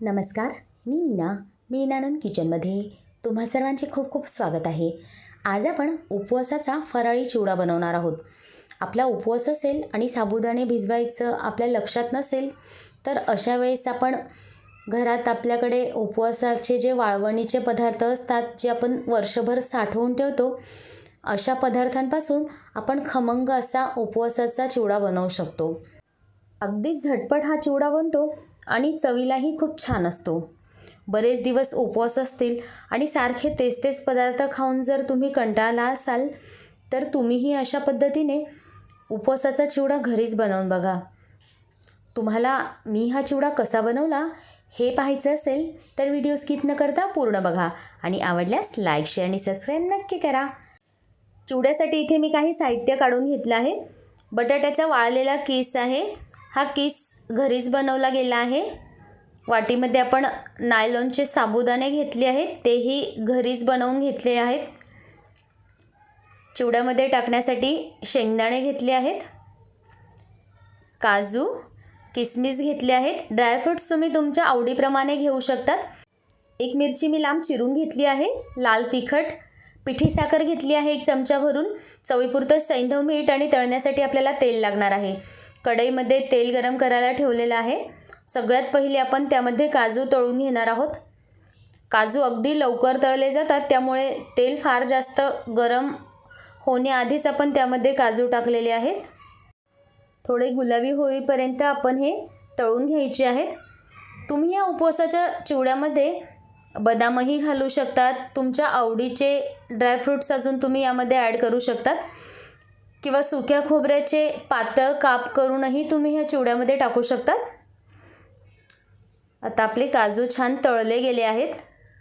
नमस्कार मी मीना. मी नानंद किचनमध्ये. तुम्हा सर्वांचे खूप खूप स्वागत आहे. आज आपण उपवासाचा फराळी चिवडा बनवणार आहोत. आपला उपवास असेल आणि साबुदाणे भिजवायचं आपल्या लक्षात नसेल तर अशा वेळेस आपण घरात आपल्याकडे उपवासाचे जे वाळवणीचे पदार्थ असतात जे आपण वर्षभर साठवून ठेवतो अशा पदार्थांपासून आपण खमंग असा उपवासाचा चिवडा बनवू शकतो. अगदी झटपट हा चिवडा बनतो. आणि चवीलाही खूप छान असतो. बरेच दिवस उपवास असतील आणि सारखे तेच तेच पदार्थ खाऊन जर तुम्ही कंटाळला असाल तर तुम्हीही अशा पद्धतीने उपवासाचा चिवडा घरीच बनवून बघा. तुम्हाला मी हा चिवडा कसा बनवला हे पाहायचं असेल तर व्हिडिओ स्किप न करता पूर्ण बघा आणि आवडल्यास लाईक शेअर आणि सबस्क्राईब नक्की करा. चिवड्यासाठी इथे मी काही साहित्य काढून घेतलं आहे. बटाट्याचा वाळलेला केस आहे. हा किस घरीच बनवला गेला आहे. वाटीमध्ये आपण नायलॉनचे साबुदाणे घेतले आहेत. तेही घरीच बनवून घेतले आहेत. चिवड्यामध्ये टाकण्यासाठी शेंगदाणे घेतले आहेत. काजू किसमिस घेतले आहेत. ड्रायफ्रूट्स तुम्ही तुमच्या आवडीप्रमाणे घेऊ शकतात. एक मिरची मी लांब चिरून घेतली आहे. लाल तिखट पिठी साखर घेतली आहे एक चमचा भरून. चवीपुरतं सैंधव मीठ आणि तळण्यासाठी आपल्याला तेल लागणार आहे. कढईमध्ये तेल गरम करायला ठेवलेलं आहे. सगळ्यात पहिले आपण त्यामध्ये काजू तळून घेणार आहोत. काजू अगदी लवकर तळले जातात त्यामुळे तेल फार जास्त गरम होण्याआधीच आपण त्यामध्ये काजू टाकलेले आहेत. थोडे गुलाबी होईपर्यंत आपण हे तळून घ्यायचे आहेत. तुम्ही या उपवासाच्या चिवड्यामध्ये बदामही घालू शकतात. तुमच्या आवडीचे ड्रायफ्रूट्स अजून तुम्ही यामध्ये ॲड करू शकतात. किंवा सुक्या खोबऱ्याचे पातळ काप करूनही तुम्ही ह्या चिवड्यामध्ये टाकू शकतात. आता आपले काजू छान तळले गेले आहेत.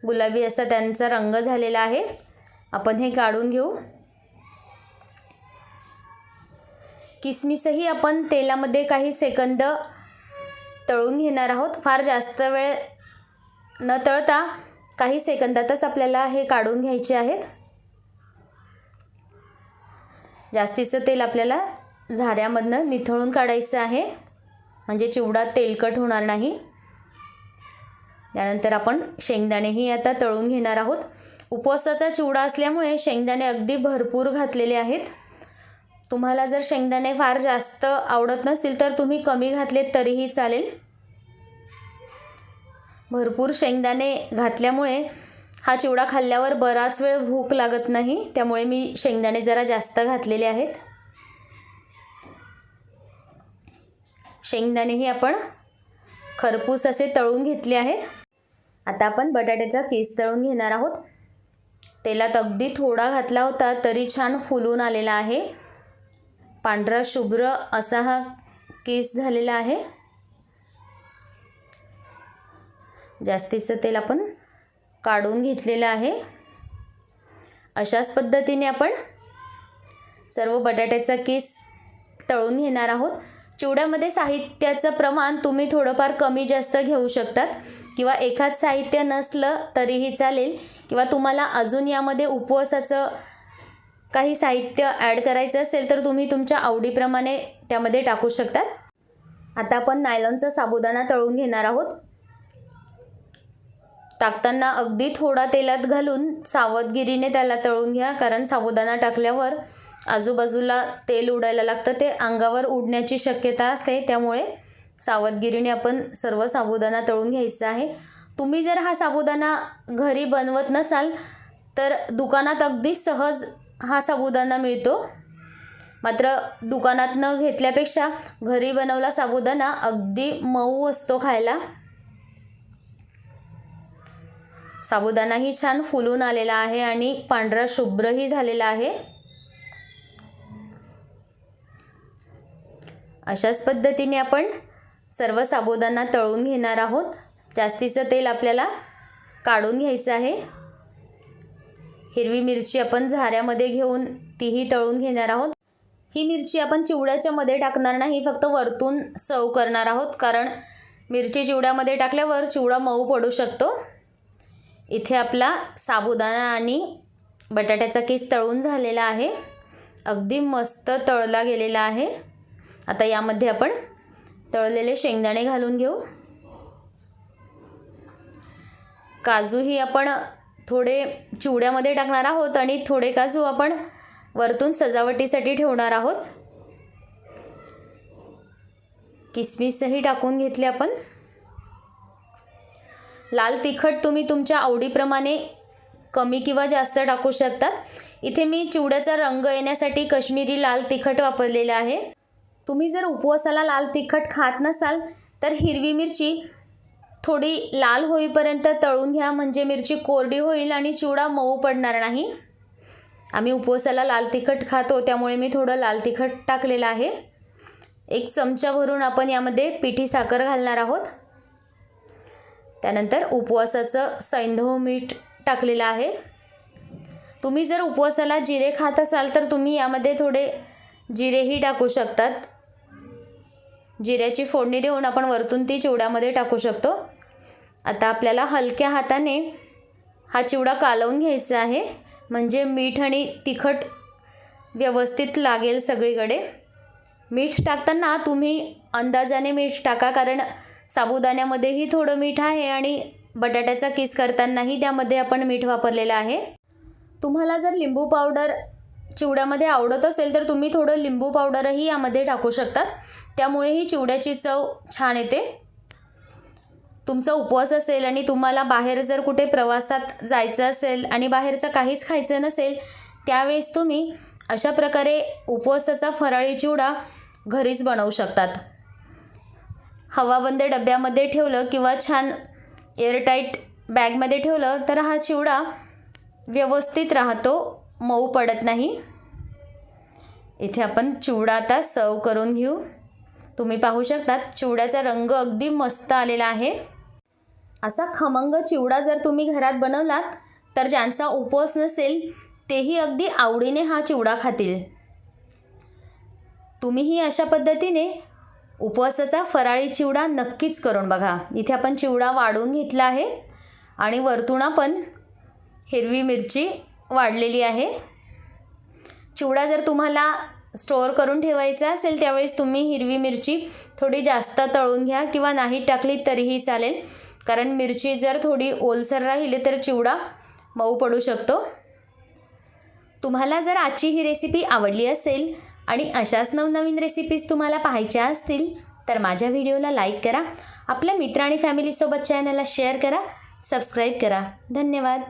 गुलाबी असा त्यांचा रंग झालेला आहे. आपण हे काढून घेऊ. किसमिसही आपण तेलामध्ये काही सेकंद तळून घेणार आहोत. फार जास्त वेळ न तळता काही सेकंदातच आपल्याला हे काढून घ्यायचे आहेत. जास्तीचं तेल आपल्याला झाऱ्यामधनं निथळून काढायचं आहे. म्हणजे चिवडा तेलकट होणार नाही. त्यानंतर आपण शेंगदाणेही आता तळून घेणार आहोत. उपवासाचा चिवडा असल्यामुळे शेंगदाणे अगदी भरपूर घातलेले आहेत. तुम्हाला जर शेंगदाणे फार जास्त आवडत नसतील तर तुम्ही कमी घातलेत तरीही चालेल. भरपूर शेंगदाणे घातल्यामुळे हा चिवडा खाल्ल्यावर बराच वेळ भूक लागत नाही त्यामुळे मी शेंगदाणे जरा जास्त घातलेले आहेत. शेंगदाणेही आपण खरपूस असे तळून घेतले आहेत. आता आपण बटाट्याचा केस तळून घेणार आहोत. तेलात अगदी थोडा घातला होता तरी छान फुलून आलेला आहे. पांढरा शुभ्र असा हा केस झालेला आहे. जास्तीचं तेल आपण काढून घेतलेलं आहे. अशाच पद्धतीने आपण सर्व बटाट्याचा केस तळून घेणार आहोत. चिवड्यामध्ये साहित्याचं प्रमाण तुम्ही थोडंफार कमी जास्त घेऊ शकतात किंवा एखाद साहित्य नसलं तरीही चालेल किंवा तुम्हाला अजून यामध्ये उपवासाचं काही साहित्य ॲड करायचं असेल तर तुम्ही तुमच्या आवडीप्रमाणे त्यामध्ये टाकू शकतात. आता आपण नायलॉनचा साबुदाणा तळून घेणार आहोत. टाकताना अगदी थोडा तेलात घालून सावधगिरीने त्याला तळून घ्या कारण साबुदाणा टाकल्यावर आजूबाजूला तेल उडायला लागतं. ते अंगावर उडण्याची शक्यता असते. त्यामुळे सावधगिरीने आपण सर्व साबुदाणा तळून घ्यायचा आहे. तुम्ही जर हा साबुदाणा घरी बनवत नसाल तर दुकानात अगदी सहज हा साबुदाणा मिळतो. मात्र दुकानात न घेतल्यापेक्षा घरी बनवला साबुदाणा अगदी मऊ असतो खायला. साबुदाणाही छान फुलून आलेला आहे आणि पांढरा शुभ्रही झालेला आहे. अशाच पद्धतीने आपण सर्व साबुदाणा तळून घेणार आहोत. जास्तीचं तेल आपल्याला काढून घ्यायचं आहे. हिरवी मिरची आपण झाऱ्यामध्ये घेऊन तीही तळून घेणार आहोत. ही मिरची आपण चिवड्याच्या मध्ये टाकणार नाही फक्त वरतून सव करणार आहोत. कारण मिरची चिवड्यामध्ये टाकल्यावर चिवडा मऊ पडू शकतो. इथे आपला साबुदाणा आणि बटाट्याचा केस तळून झालेला आहे. अगदी मस्त तळला गेलेला आहे. आता यामध्ये आपण तळलेले शेंगदाणे घालून घेऊ. काजूही आपण थोडे चिवड्यामध्ये टाकणार आहोत आणि थोडे काजू आपण वरतून सजावटीसाठी ठेवणार आहोत. किसमिसही टाकून घेतले आपण. लाल तिखट तुम्ही तुमच्या आवडीप्रमाणे कमी किंवा जास्त टाकू शकतात. इथे मी चिवड्याचा रंग येण्यासाठी कश्मीरी लाल तिखट वापरलेलं आहे. तुम्ही जर उपवासाला लाल तिखट खात नसाल तर हिरवी मिरची थोडी लाल होईपर्यंत तळून घ्या. म्हणजे मिरची कोरडी होईल आणि चिवडा मऊ पडणार नाही. आम्ही उपवासाला लाल तिखट खातो त्यामुळे मी थोडं लाल तिखट टाकलेलं आहे. एक चमचा भरून आपण यामध्ये पिठी साखर घालणार आहोत. त्यानंतर उपवासाचं सैंधव मीठ टाकलेलं आहे. तुम्ही जर उपवासाला जिरे खात असाल तर तुम्ही यामध्ये थोडे जिरेही टाकू शकतात. जिऱ्याची फोडणी देऊन आपण वरतून ती चिवड्यामध्ये टाकू शकतो. आता आपल्याला हलक्या हाताने हा चिवडा कालवून घ्यायचा आहे. म्हणजे मीठ आणि तिखट व्यवस्थित लागेल सगळीकडे. मीठ टाकताना तुम्ही अंदाजाने मीठ टाका कारण साबुदाण्यामध्येही थोडं मीठ आहे आणि बटाट्याचा किस करतानाही त्यामध्ये आपण मीठ वापरलेलं आहे. तुम्हाला जर लिंबू पावडर चिवड्यामध्ये आवडत असेल तर तुम्ही थोडं लिंबू पावडरही यामध्ये टाकू शकतात. त्यामुळे ही चिवड्याची चव छान येते. तुमचा उपवास असेल आणि तुम्हाला बाहेर जर कुठे प्रवासात जायचं असेल आणि बाहेरचं काहीच खायचं नसेल त्यावेळेस तुम्ही अशा प्रकारे उपवासाचा फराळी चिवडा घरीच बनवू शकतात. हवाबंद डब्यामध्ये ठेवलं किंवा छान एअरटाईट बॅगमध्ये ठेवलं तर हा चिवडा व्यवस्थित राहतो मऊ पडत नाही. इथे आपण चिवडा आता सर्व करून घेऊ. तुम्ही पाहू शकतात चिवड्याचा रंग अगदी मस्त आलेला आहे. असा खमंग चिवडा जर तुम्ही घरात बनवलात तर ज्यांचा उपवास नसेल तेही अगदी आवडीने हा चिवडा खातील. तुम्हीही अशा पद्धतीने उपवासाचा फराळी चिवडा नक्कीच करून बघा. इथे आपण चिवडा वाढून घेतला आहे आणि वरतून आपण हिरवी मिरची वाढलेली आहे. चिवडा जर तुम्हाला स्टोअर करून ठेवायचा असेल त्यावेळेस तुम्ही हिरवी मिरची थोडी जास्त तळून घ्या किंवा नाही टाकली तरीही चालेल. कारण मिरची जर थोडी ओलसर राहिली तर चिवडा मऊ पडू शकतो. तुम्हाला जर आजची ही रेसिपी आवडली असेल आणि अशाच नवनवीन रेसिपीज तुम्हाला पाहायच्या असतील तर माझ्या व्हिडिओला लाईक करा. आपल्या मित्र आणि फॅमिलीसोबत चॅनलला शेअर करा. सबस्क्राईब करा. धन्यवाद.